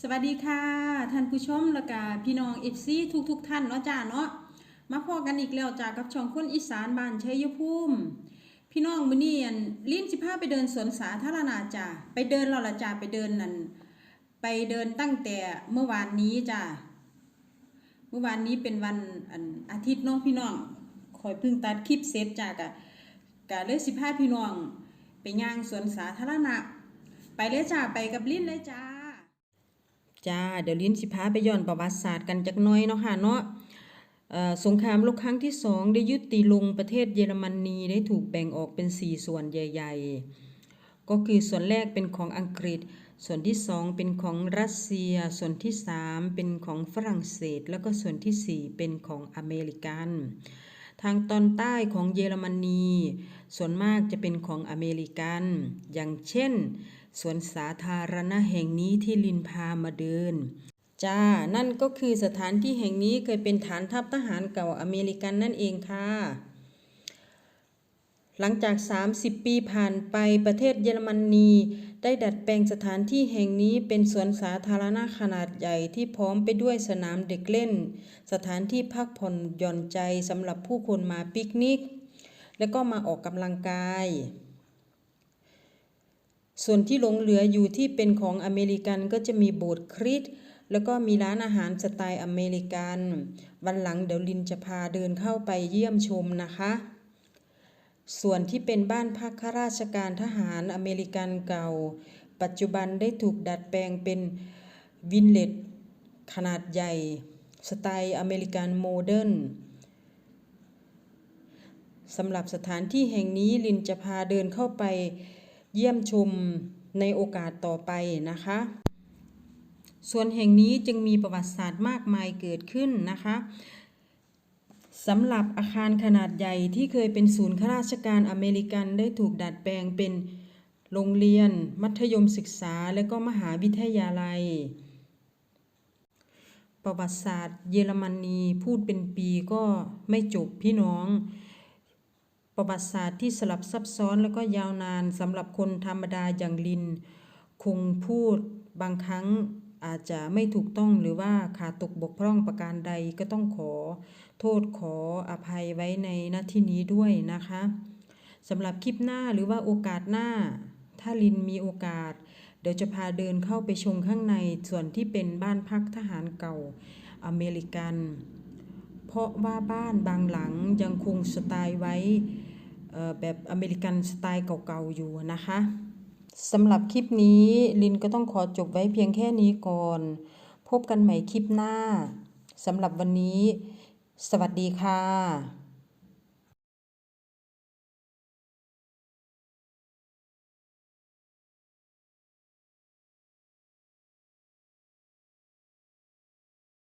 สวัสดีค่ะ ท่านผู้ชมและกาพี่น้องเอฟซีทุกทุกๆท่านเนาะจ้าเนาะมาพอกันอีกแล้วจากกับช่องคนอีสานบ้านชัยภูมิพี่น้องมื้อนี้อันลิ้นสิพาไปเดินสวนสาธารณะจ้าไปเดินเราละจ้าไปเดินนั่นไปเดินตั้งแต่เมื่อวานนี้จ้าเมื่อวานนี้เป็นวันอันอาทิตย์เน้องพี่น้องคอยพิ่งตัดคลิปเสร็จจ้ากะกะเลยสิพาพี่น้อง ไปย่างสวนสาธารณะ ไปเลยจ้าไปกับลิ้นเลยจ้า จ้า เดี๋ยวลิ้นสิพาไปย้อนประวัติศาสตร์กันจักหน้อยเนาะค่ะเนาะสงครามโลกครั้งที่สองได้ยุติลงประเทศเยอรมนีได้ถูกแบ่งออกเป็นสี่ส่วนใหญ่ ๆ ก็คือส่วนแรกเป็นของอังกฤษ ส่วนที่สองเป็นของรัสเซีย ส่วนที่สามเป็นของฝรั่งเศส แล้วก็ส่วนที่สี่เป็นของอเมริกัน ทางตอนใต้ของเยอรมนี ส่วนมากจะเป็นของอเมริกัน อย่างเช่น สวนสาธารณะแห่งนี้ที่ลินพามาเดิน จ้า นั่นก็คือสถานที่แห่งนี้เคยเป็นฐานทัพทหารเก่าอเมริกันนั่นเองค่ะ หลังจาก 30 ปีผ่านไปประเทศเยอรมนี ได้ดัดแปลงสถานที่แห่งนี้เป็นสวนสาธารณะขนาดใหญ่ที่พร้อมไปด้วยสนามเด็กเล่น สถานที่พักผ่อนหย่อนใจสำหรับผู้คนมาปิกนิก และก็มาออกกำลังกาย ส่วนที่หลงเหลืออยู่ที่เป็นของอเมริกันก็จะมีโบสถ์คริสต์แล้วก็มีร้านอาหารสไตล์อเมริกัน วันหลังเดี๋ยวลินจะพาเดินเข้าไปเยี่ยมชมนะคะ ส่วนที่เป็นบ้านพักข้าราชการทหารอเมริกันเก่า ปัจจุบันได้ถูกดัดแปลงเป็นวินเลตขนาดใหญ่ สไตล์อเมริกันโมเดิร์นสำหรับสถานที่แห่งนี้ลินจะพาเดินเข้าไปเยี่ยมชมในโอกาสต่อไปนะคะ ส่วนแห่งนี้จึงมีประวัติศาสตร์มากมายเกิดขึ้นนะคะ สำหรับอาคารขนาดใหญ่ที่เคยเป็นศูนย์ข้าราชการอเมริกันได้ถูกดัดแปลงเป็นโรงเรียน มัธยมศึกษา และก็มหาวิทยาลัย ประวัติศาสตร์เยอรมนีพูดเป็นปีก็ไม่จบพี่น้อง ประวัติศาสตร์ที่สลับซับซ้อนแล้วก็ยาวนานสำหรับคนธรรมดาอย่างลิน คงพูดบางครั้ง อาจจะไม่ถูกต้องหรือว่าขาดตกบกพร่องประการใดก็ต้องขอโทษขออภัยไว้ในหน้าที่นี้ด้วยนะคะสำหรับคลิปหน้าหรือว่าโอกาสหน้า ถ้าลินมีโอกาส เดี๋ยวจะพาเดินเข้าไปชมข้างในส่วนที่เป็นบ้านพักทหารเก่าอเมริกัน เพราะว่าบ้านบางหลังยังคงสไตล์ไว้แบบอเมริกันสไตล์เก่าๆอยู่นะคะ สำหรับคลิปนี้ลินก็ต้องขอจบไว้เพียงแค่นี้ก่อน พบกันใหม่คลิปหน้าสำหรับวันนี้ สวัสดีค่ะ